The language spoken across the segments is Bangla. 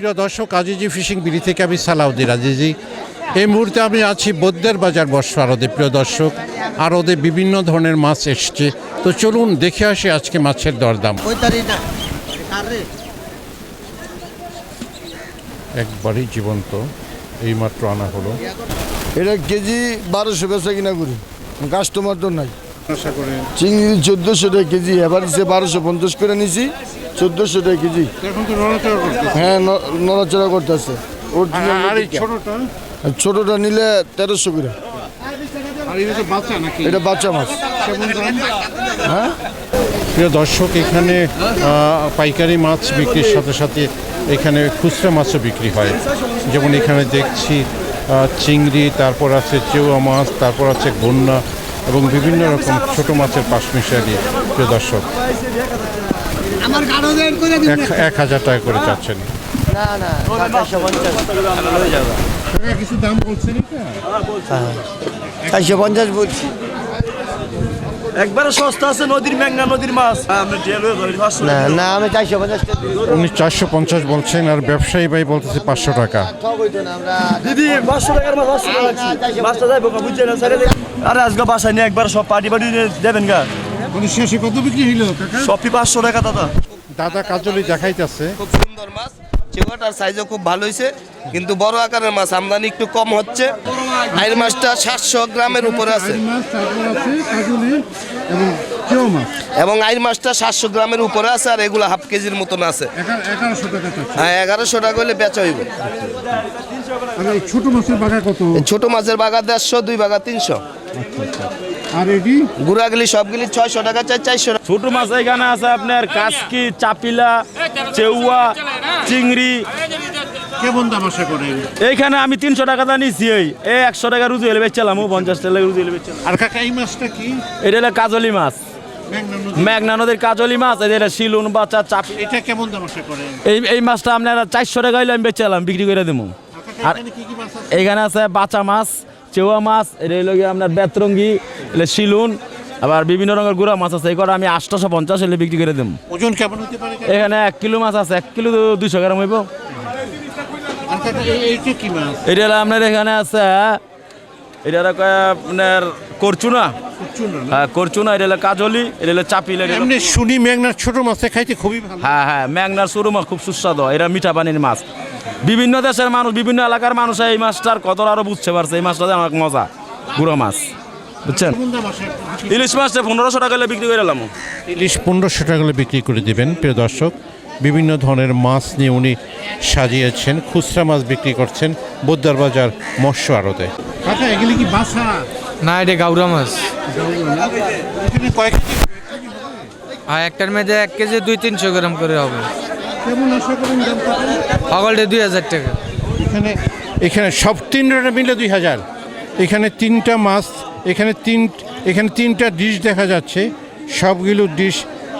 প্রিয় দর্শক আজিজি ফিশিং বিড়ি থেকে আমি সালাউদ্দিন আজিজি। এই মুহূর্তে আমি আছি বদ্যের বাজার বর্ষ আরদে প্রিয় দর্শক। আরদে বিভিন্ন ধরনের মাছ এসছে। তো চলুন দেখে আসি আজকে মাছের দরদাম। একবারই জীবন্ত এইমাত্র আনা হলো। এটা কেজি বারোশো বেচা কিনা করি। কাস্টমার তো নাই। চিংড়ি চোদ্দোশো টাকা কেজি এবার বারোশো পঞ্চাশ করে নিছি। চোদ্দোশো টাকা কেজি। তো নড়াচড়া করতেছে। হ্যাঁ ন- নড়াচড়া করতেছে। আর ছোটটা? ছোটটা নিলে তেরোশো করে। এটা বাচ্চা নাকি? এটা বাচ্চা মাছ। হ্যাঁ? প্রিয় দর্শক এখানে পাইকারি মাছ বিক্রির সাথে সাথে এখানে খুচরা মাছও বিক্রি হয়। যেমন এখানে দেখছি চিংড়ি তারপর আছে চেউয়া মাছ তারপর আছে গন্যা এবং বিভিন্ন রকম ছোট মাছের পাশ মিশালি প্রিয় দর্শক এক হাজার টাকা করে চাচ্ছেন। কিছু দাম বলছেন চারশো পঞ্চাশ বলছি। একবারে সস্তা আছে নদীর মেঘনা নদীর মাছ। না না আমি চারশো পঞ্চাশ উনি চারশো পঞ্চাশ বলছেন আর ব্যবসায়ী ভাই বলতেছে পাঁচশো টাকা। দিদি পাঁচশো টাকার মাছ পাঁচশো টাকা। মাছটা যাইবো বুঝছেন আরে আজকে বাসায় নিয়ে একবার সব পার্টি পার্টি দেবেন গা। উনি শেষে কত বিক্রি হইল কাকা? সবই পাঁচশো টাকা দাদা। দাদা কাজলি দেখাইতেছে। খুব সুন্দর মাছ। চেওয়াটার সাইজও খুব ভালো হয়েছে কিন্তু বড় আকারের মাছ আমদানি একটু কম হচ্ছে। আইর মাছটা সাতশো গ্রামের উপরে আছে। এবং কেউ মাছ। এবং আইর মাছটা সাতশো গ্রামের উপরে আছে আর এগুলো হাফ কেজির মতন আছে। এগারোশো টাকা চাচ্ছে। হ্যাঁ এগারোশো টাকা হলে বেচা হইব। ছোট মাছের বাঘা কত? ছোট মাছের বাগা দেড়শো দুই বাগা তিনশো। আর এটি? গুড়াগুলি সবগুলি ছয়শো টাকা চাই চারশো টাকা। ছোট মাছ এখানে আছে আপনার কাসকি চাপিলা চেউয়া চিংড়ি। কেমন দাম আশা করেন এইখানে আমি তিনশো টাকা দা নিচ্ছি এই। এই একশো টাকা রুজু এলে বেচলাম ও পঞ্চাশ টাকা রুজু এলে বেচলাম আর কাকা এই মাছটা কি? এটা হলো কাজলি মাছ। মেঘনা নদীর? কাজলি মাছ এটা শিলুন বাচ্চা চাপি। এটা কেমন দাম আশা করেন এই এই মাছটা আপনারা চারশো টাকা হইলে আমি বেচলাম বিক্রি করে দেবো আর এখানে কি কি মাছ আছে? এইখানে আছে বাচ্চা মাছ চেউয়া মাছ এটা হলো গিয়ে আপনার বেতরঙ্গি এটা শিলুন আবার বিভিন্ন রঙের গুঁড়া মাছ আছে। এই কটা আমি আটশোশো পঞ্চাশ হলে বিক্রি করে দেবো। ওজন কেমন হতে পারে? এখানে এক কিলো মাছ আছে এক কিলো দুইশো গ্রাম হইব। এটা হলো আপনার এখানে আছে এটা হলো কয় আপনার করচুনা। চুনা হ্যাঁ করচুনা এটা হলো কাজলি এটা হলো চাপিল এটা এমনি শুনি মেঘনার ছোট মাছটা খাইতে খুবই ভালো। হ্যাঁ হ্যাঁ ম্যাগনার সরু মাছ খুব সুস্বাদু এরা মিঠা পানির মাছ। বিভিন্ন দেশের মানুষ বিভিন্ন এলাকার মানুষ এই মাছটার কত আরও বুঝতে পারছে। এই মাছটা অনেক মজা গুঁড়ো মাছ বুঝছেন? ইলিশ মাছটা পনেরোশো টাকা বিক্রি করে এলাম। ইলিশ পনেরোশো টাকা করে বিক্রি করে দিবেন প্রিয় দর্শক। বিভিন্ন ধরনের মাছ নিয়ে উনি সাজিয়েছেন খুচরা মাছ বিক্রি করছেন বোদ্দার বাজার মৎস্য আড়তে। কাকা এগুলি কি বাসা না এটা গাউরা মাছ। কয়েক আর একটার মধ্যে এক কেজি দুই তিনশো গ্রাম করে হবে। কেমন আশা করেন দাম পাবেন? পাগলটা দুই হাজার টাকা। এখানে এখানে সব তিনটা মিলে দুই হাজার। এখানে তিনটা মাছ এখানে তিন এখানে তিনটা ডিশ দেখা যাচ্ছে। সবগুলো ডিশ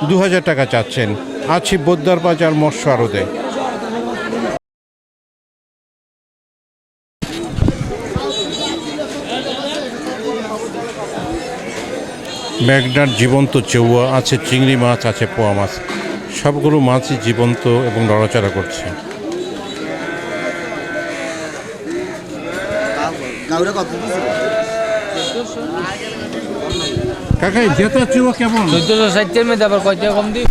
দু হাজার টাকা চাচ্ছেন। আছি বোদ্দার বাজার মৎস্য আরদে। ম্যাগনার জীবন্ত চেউয়া আছে চিংড়ি মাছ আছে পোয়া মাছ। সবগুলো মাছই জীবন্ত এবং নড়াচড়া করছে। কাকা জেতা চেউয়া কেমন? চোদ্দশো ষাটের মধ্যে আবার কয়টা কম দিই?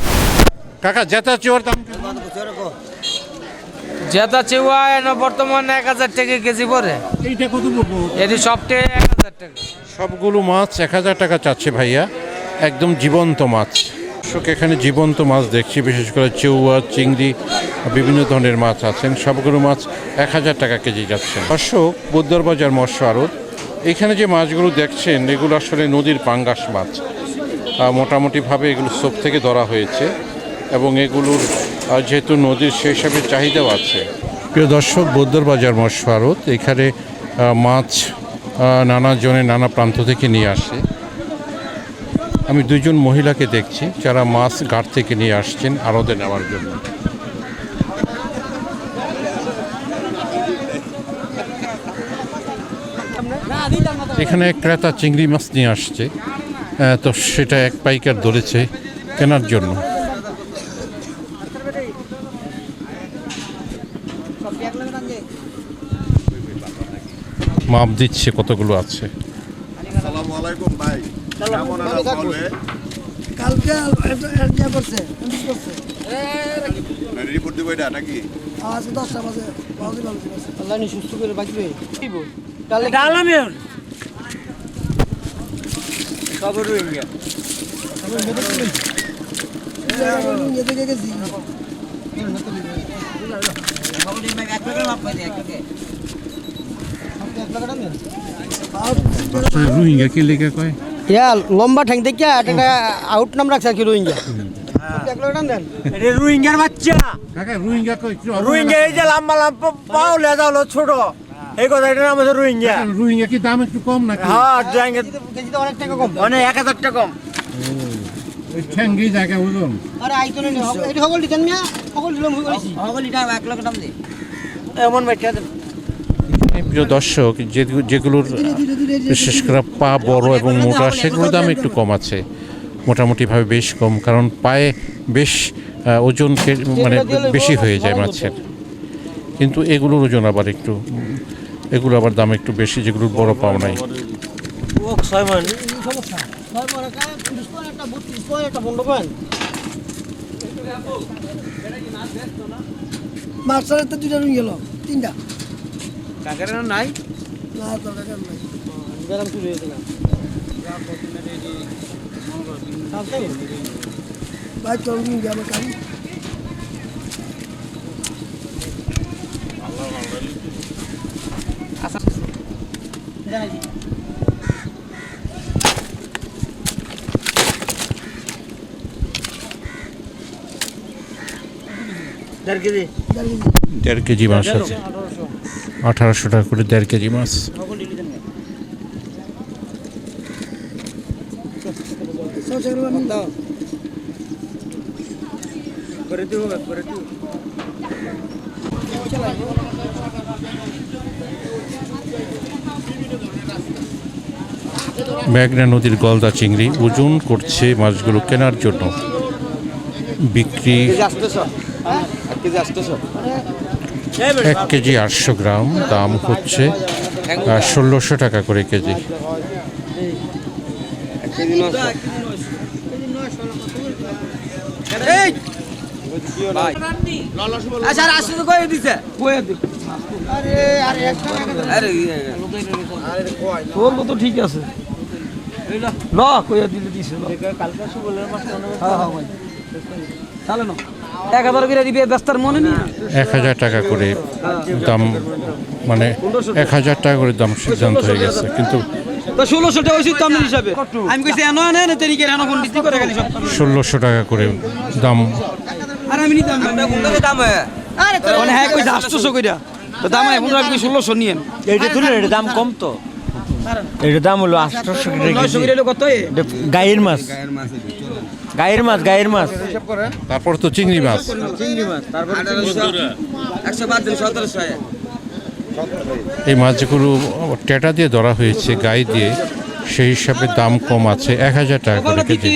কাকা জেতা চেউয়ার দাম? জেতা চেউয়া এনে বর্তমানে এক হাজার টাকা কেজি পড়ে এইটা কত এটি সবটাই এক হাজার টাকা। সবগুলো মাছ এক হাজার টাকা চাচ্ছে ভাইয়া। একদম জীবন্ত মাছ। দর্শক, এখানে জীবন্ত মাছ দেখছি, বিশেষ করে চেউয়া চিংড়ি বিভিন্ন ধরনের মাছ আছেন। সবগুলো মাছ এক হাজার টাকা কেজি যাচ্ছে। দর্শক, বুদ্ধর বাজার মৎস্য আড়ত। এখানে যে মাছগুলো দেখছেন, এগুলো আসলে নদীর পাঙ্গাস মাছ। মোটামুটিভাবে এগুলো সোপ থেকে ধরা হয়েছে এবং এগুলোর যেহেতু নদীর সেই হিসাবে চাহিদাও আছে। প্রিয় দর্শক, বৌদ্ধর বাজার মৎস্য আড়ত। এখানে মাছ নানা জনে নানা প্রান্ত থেকে নিয়ে আসে। আমি দুজন মহিলাকে দেখছি, যারা মাছ ঘাট থেকে নিয়ে আসছেন আড়তে নেওয়ার জন্য। এখানে ক্রেতা চিংড়ি মাছ নিয়ে আসছে তো সেটা এক পাইকার ধরেছে কেনার জন্য। মাপ দিচ্ছে কতগুলো আছে। কালকে ইয়ে করছে করছে রিপোর্ট দিব এটা নাকি? আজ দশটা বাজে বাজে বাজে আল্লাহ নি সুস্থ করে বাঁচবে। এদিকে গেছি। রোহিঙ্গা কি লেগে কয়? ইয়া লম্বা ঠ্যাং দেখিয়া একটা আউট নাম রাখছে আর কি রোহিঙ্গা। টাকা রোহিঙ্গার বাচ্চা। রোহিঙ্গা এই যে লম্বা লম্বা পাও লেজা হলো ছোট। এই কথা এটা নাম হচ্ছে রোহিঙ্গা। রোহিঙ্গা কি দাম একটু কম নাকি? হ্যাঁ কেজিতে অনেক টাকা কম। মানে এক হাজার টাকা কম। ঠ্যাঙ্গি জায়গা ওজন আরে আইতো এটা সকল দিতেন মিয়া? সকল দিলাম হই করেছি সকল এটা এক লাখ টাকা দে। এমন বাচ্চা দেন। প্রিয় দর্শক যে যেগুলোর বিশেষ করে পা বড় এবং মোটা সেগুলোর দাম একটু কম আছে। মোটামুটিভাবে বেশ কম কারণ পায়ে বেশ ওজন মানে বেশি হয়ে যায় মাছের। কিন্তু এগুলোর ওজন আবার একটু এগুলো আবার দাম একটু বেশি যেগুলোর বড় পাও নাই। মাছ ছাড়া তো দুইটা রুই গেল তিনটা। কাকার নাই? না তো টাকা নাই গরম চুরি হয়েছে না ভাই চল দেড় কেজি। দেড় কেজি মাছ আছে। আঠারোশো টাকা করে দেড় কেজি মাছ। মেঘনা নদীর গলদা চিংড়ি ওজন করছে মাছগুলো কেনার জন্য। বিক্রি এক কেজি আটশো গ্রাম দাম হচ্ছে ষোলোশো টাকা করে কেজি। তো তোর তো ঠিক আছে। ল কই দিলে দিছে কালকে এক হাজার করে দিবে ব্যস্তার মনে নেই? এক হাজার টাকা করে দাম মানে এক হাজার টাকা করে দাম সিদ্ধান্ত হয়ে গেছে কিন্তু তো ষোলোশো টাকা ওষুধ দাম হিসাবে। আমি কইছি এনো বিক্রি করে গেলি সব ষোলোশো টাকা করে দাম। আর আমি নিতাম দাম আরে মানে হ্যাঁ কইছে আটশোশো কইরা। তো দাম এখন আপনি ষোলোশো নিয়েন। এইটা এটার দাম কম তো। এটার দাম হলো নয়শো কত গায়ের মাছ। গায়ের মাছ গায়ের মাছ তারপর তো চিংড়ি মাছ। একশো বাদ দিন সতেরোশো এই মাছগুলো টেটা দিয়ে ধরা হয়েছে গায়ে দিয়ে। সেই হিসাবে দাম কম আছে এক হাজার টাকা করে কেজি।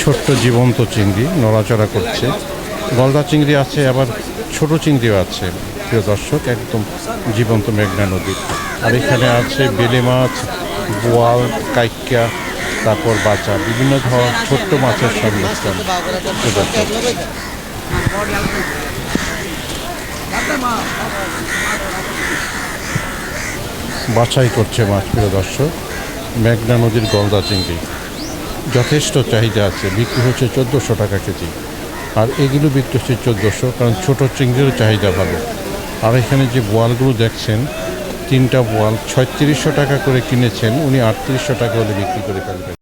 ছোট্ট জীবন্ত চিংড়ি নড়াচড়া করছে। গলদা চিংড়ি আছে আবার ছোট চিংড়িও আছে। প্রিয় দর্শক একদম জীবন্ত মেঘনা নদী আর এখানে আছে বেলে মাছ, বোয়াল কাইকা তারপর বাচা বিভিন্ন ধরনের ছোট্ট মাছের প্রিয় বাছাই করছে মাছ, প্রিয় দর্শক। মেঘনা নদীর গলদা চিংড়ি। যথেষ্ট চাহিদা আছে, বিক্রি হচ্ছে চোদ্দোশো টাকা কেজি। আর এগুলো বিক্রি হচ্ছে চোদ্দোশো, কারণ ছোটো চিংড়িরও চাহিদা ভালো। আর এখানে যে বোয়ালগুলো দেখছেন তিনটা বোয়াল ছয়ত্রিশশো টাকা করে কিনেছেন, উনি আটত্রিশশো টাকা হলে বিক্রি করে ফেলবেন।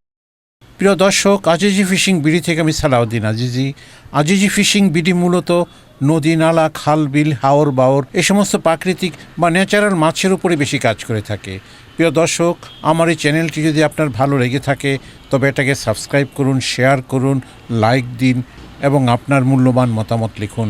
প্রিয় দর্শক, আজিজি ফিশিং বিডি থেকে আমি সালাউদ্দিন আজিজি। আজিজি ফিশিং বিডি মূলত নদী, নালা, খাল, বিল, হাওর, বাওর, এ সমস্ত প্রাকৃতিক বা ন্যাচারাল মাছের উপরে বেশি কাজ করে থাকে। প্রিয় দর্শক, আমার এই চ্যানেলটি যদি আপনার ভালো লেগে থাকে, তবে এটাকে সাবস্ক্রাইব করুন, শেয়ার করুন, লাইক দিন, এবং আপনার মূল্যবান মতামত লিখুন।